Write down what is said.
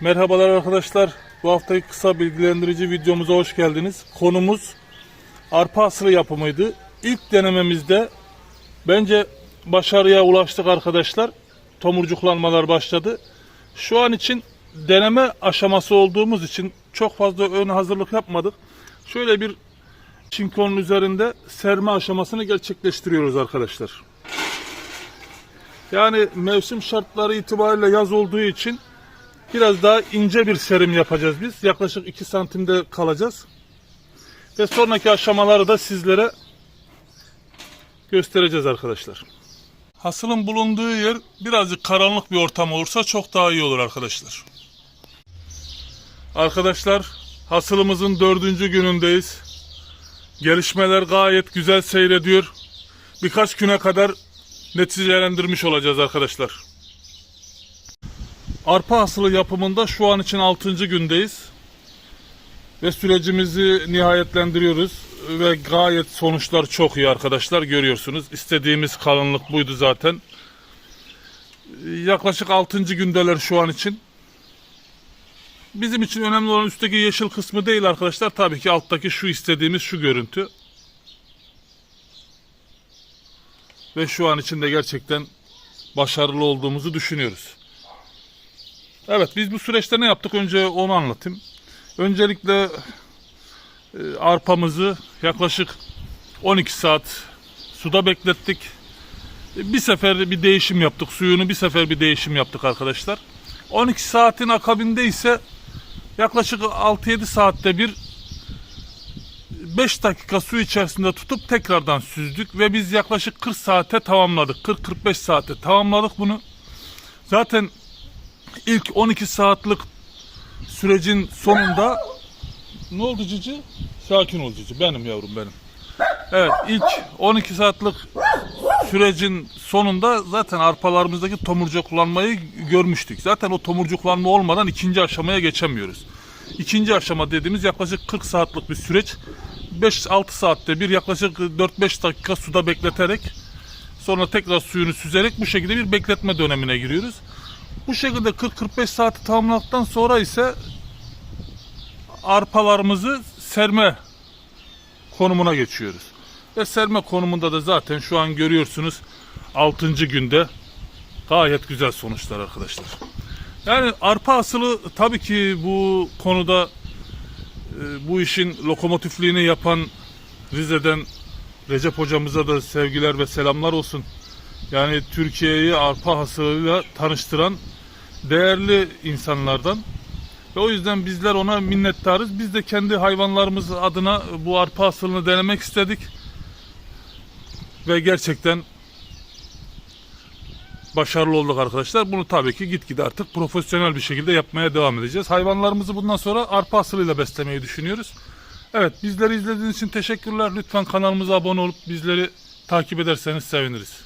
Merhabalar arkadaşlar. Bu haftaki kısa bilgilendirici videomuza hoş geldiniz. Konumuz arpa hasılı yapımıydı. İlk denememizde bence başarıya ulaştık arkadaşlar. Tomurcuklanmalar başladı. Şu an için deneme aşaması olduğumuz için çok fazla ön hazırlık yapmadık. Şöyle bir çinkonun üzerinde serme aşamasını gerçekleştiriyoruz arkadaşlar. Yani mevsim şartları itibariyle yaz olduğu için Biraz daha ince bir serim yapacağız biz. Yaklaşık 2 santimde kalacağız. Ve sonraki aşamaları da sizlere göstereceğiz arkadaşlar. Hasılın bulunduğu yer birazcık karanlık bir ortam olursa çok daha iyi olur arkadaşlar. Arkadaşlar hasılımızın dördüncü günündeyiz. Gelişmeler gayet güzel seyrediyor. Birkaç güne kadar neticelendirmiş olacağız arkadaşlar. Arpa hasılı yapımında şu an için 6. gündeyiz. Ve sürecimizi nihayetlendiriyoruz. Ve gayet sonuçlar çok iyi arkadaşlar görüyorsunuz. İstediğimiz kalınlık buydu zaten. Yaklaşık 6. gündeler şu an için. Bizim için önemli olan üstteki yeşil kısmı değil arkadaşlar. Tabii ki alttaki şu istediğimiz şu görüntü. Ve şu an için de gerçekten başarılı olduğumuzu düşünüyoruz. Evet biz bu süreçte ne yaptık önce onu anlatayım. Öncelikle e, arpamızı yaklaşık 12 saat suda beklettik. E, Bir sefer bir değişim yaptık. Suyunu bir sefer bir değişim yaptık arkadaşlar. 12 saatin akabinde ise yaklaşık 6-7 saatte bir 5 dakika su içerisinde tutup tekrardan süzdük ve biz yaklaşık 40 saate tamamladık. 40-45 saate tamamladık bunu. Zaten ilk 12 saatlik sürecin sonunda ne oldu Cici? Sakin ol Cici. Benim yavrum benim. Evet ilk 12 saatlik sürecin sonunda zaten arpalarımızdaki tomurcuklanmayı görmüştük. Zaten o tomurcuklanma olmadan ikinci aşamaya geçemiyoruz. İkinci aşama dediğimiz yaklaşık 40 saatlik bir süreç. 5-6 saatte bir yaklaşık 4-5 dakika suda bekleterek sonra tekrar suyunu süzerek bu şekilde bir bekletme dönemine giriyoruz. Bu şekilde 40-45 saati tamamladıktan sonra ise arpalarımızı serme konumuna geçiyoruz. Ve serme konumunda da zaten şu an görüyorsunuz 6. günde gayet güzel sonuçlar arkadaşlar. Yani arpa asılı tabii ki bu konuda e, bu işin lokomotifliğini yapan Rize'den Recep hocamıza da sevgiler ve selamlar olsun. Yani Türkiye'yi arpa hasılıyla tanıştıran değerli insanlardan. Ve o yüzden bizler ona minnettarız. Biz de kendi hayvanlarımız adına bu arpa hasılını denemek istedik. Ve gerçekten başarılı olduk arkadaşlar. Bunu tabii ki gitgide artık profesyonel bir şekilde yapmaya devam edeceğiz. Hayvanlarımızı bundan sonra arpa hasılıyla beslemeyi düşünüyoruz. Evet bizleri izlediğiniz için teşekkürler. Lütfen kanalımıza abone olup bizleri takip ederseniz seviniriz.